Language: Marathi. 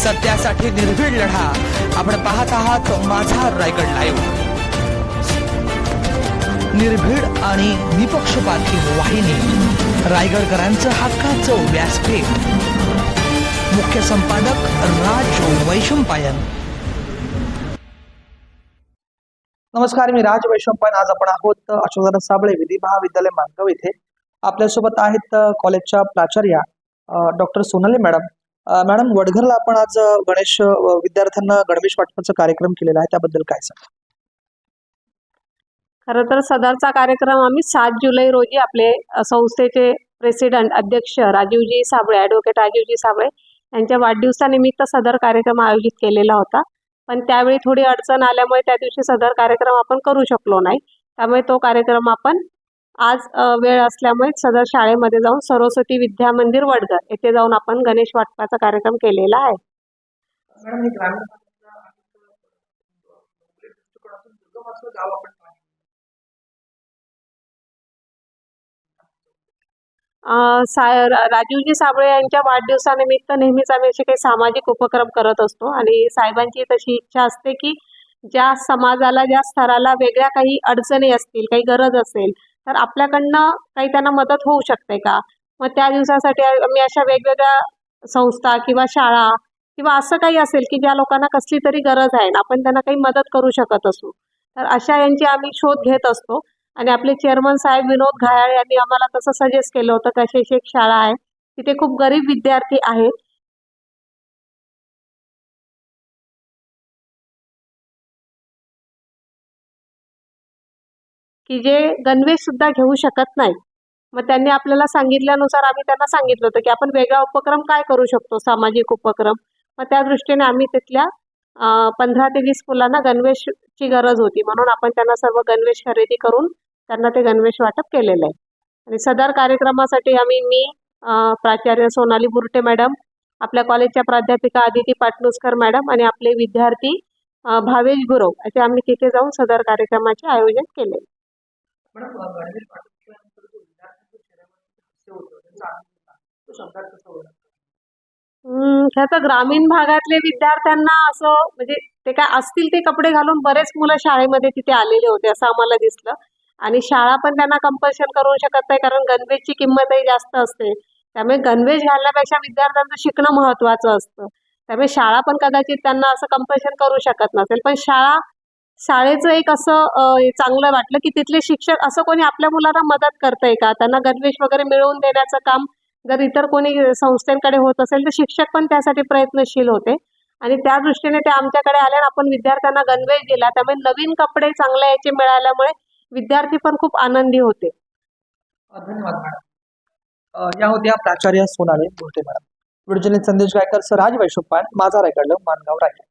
सत्यासाठी निर्भीड लढा. आपण पाहत आहात माझा रायगड लाईव्ह निर्भीड आणि निपक्षपाती वाहिनी. रायगडकरांचं हक्काचं व्यासपीठ. मुख्य संपादक राज वैशंपायन. नमस्कार मी राज वैशंपायन. आज आपण आहोत अशोकदादा साबळे विधी महाविद्यालय मानगाव इथे. आपल्यासोबत आहेत कॉलेजच्या प्राचार्या डॉक्टर सोनाली मॅडम. मॅडम वडघरला आपण आज गणेश विद्यार्थ्यांना गणवेश वाटपाचा कार्यक्रम केलेला आहे. त्याबद्दल काय सांग खर तर सदरचा कार्यक्रम आम्ही सात जुलै रोजी आपले संस्थेचे प्रेसिडेंट अध्यक्ष राजीवजी साबळे ॲडव्होकेट राजीवजी साबळे यांच्या वाढदिवसानिमित्त सदर कार्यक्रम आयोजित केलेला होता. पण त्यावेळी थोडी अडचण आल्यामुळे त्या दिवशी सदर कार्यक्रम आपण करू शकलो नाही. त्यामुळे तो कार्यक्रम आपण आज वेळ असल्यामुळे सदर शाळेमध्ये जाऊन सरस्वती विद्या मंदिर वडगर येथे जाऊन आपण गणेश वाटपाचा कार्यक्रम केलेला आहे. सा- राजीवजी साबळे यांच्या वाढदिवसानिमित्त नेहमीच आम्ही असे काही सामाजिक उपक्रम करत असतो आणि साहेबांची तशी इच्छा असते की ज्या समाजाला ज्या स्तराला वेगळ्या काही अडचणी असतील काही गरज असेल तर आपल्याकडनं काही त्यांना मदत होऊ शकते का? मग त्या दिवसासाठी आम्ही अशा वेगवेगळ्या संस्था किंवा शाळा किंवा असं काही असेल की ज्या लोकांना कसली तरी गरज आहे ना आपण त्यांना काही मदत करू शकत असू. तर अशा यांची आम्ही शोध घेत असतो. आणि आपले चेअरमन साहेब विनोद घायाळ यांनी आम्हाला तसं सजेस्ट केलं होतं की अशी एक शाळा आहे. तिथे खूप गरीब विद्यार्थी आहेत. की जे गणवेश सुद्धा घेऊ शकत नाही. मग त्यांनी आपल्याला सांगितल्यानुसार आम्ही त्यांना सांगितलं होतं की आपण वेगळा उपक्रम काय करू शकतो सामाजिक उपक्रम? मग त्या दृष्टीने आम्ही तिथल्या पंधरा ते वीस मुलांना गणवेशची गरज होती. म्हणून आपण त्यांना सर्व गणवेश खरेदी करून त्यांना ते गणवेश वाटप केलेलं आहे. आणि सदर कार्यक्रमासाठी आम्ही मी प्राचार्य सोनाली बुरटे मॅडम आपल्या कॉलेजच्या प्राध्यापिका आदिती पाटणुसकर मॅडम आणि आपले विद्यार्थी भावेश गुरव असे आम्ही तिथे जाऊन सदर कार्यक्रमाचे आयोजन केले. मॅडम जो विद्यार्थ्यांच्या चेहऱ्यावरती हास्य होतं त्यांचा आनंद तो शब्दात होता हम्म, ग्रामीण भागातले विद्यार्थ्यांना असं म्हणजे ते काय असतील ते कपडे घालून बरेच मुलं शाळेमध्ये तिथे आलेले होते असं आम्हाला दिसलं. आणि शाळा पण त्यांना कंपल्शन करू शकत नाही कारण गणवेशची किंमतही जास्त असते. त्यामुळे गणवेश घालण्यापेक्षा विद्यार्थ्यांचं शिकणं महत्वाचं असतं. त्यामुळे शाळा पण कदाचित त्यांना असं कंपल्शन करू शकत नसेल पण शाळा शाळेचं एक असं चांगलं वाटलं की तिथले शिक्षक असं कोणी आपल्या मुलांना मदत करतंय का? त्यांना गणवेश वगैरे मिळवून देण्याचं काम जर इतर कोणी संस्थेकडे होत असेल तर शिक्षक पण त्यासाठी प्रयत्नशील होते. आणि त्या दृष्टीने ते आमच्याकडे आल्या आणि आपण विद्यार्थ्यांना गणवेश दिला. त्यामुळे नवीन कपडे चांगले याचे मिळाल्यामुळे विद्यार्थी पण खूप आनंदी होते. धन्यवाद मॅडम. या होत्या प्राचार्य सोनाली बोलते मॅडम. व्हिडिओ संदेश गायकर सर राज वैशंपायन माझा रायगड मानगाव रायगड.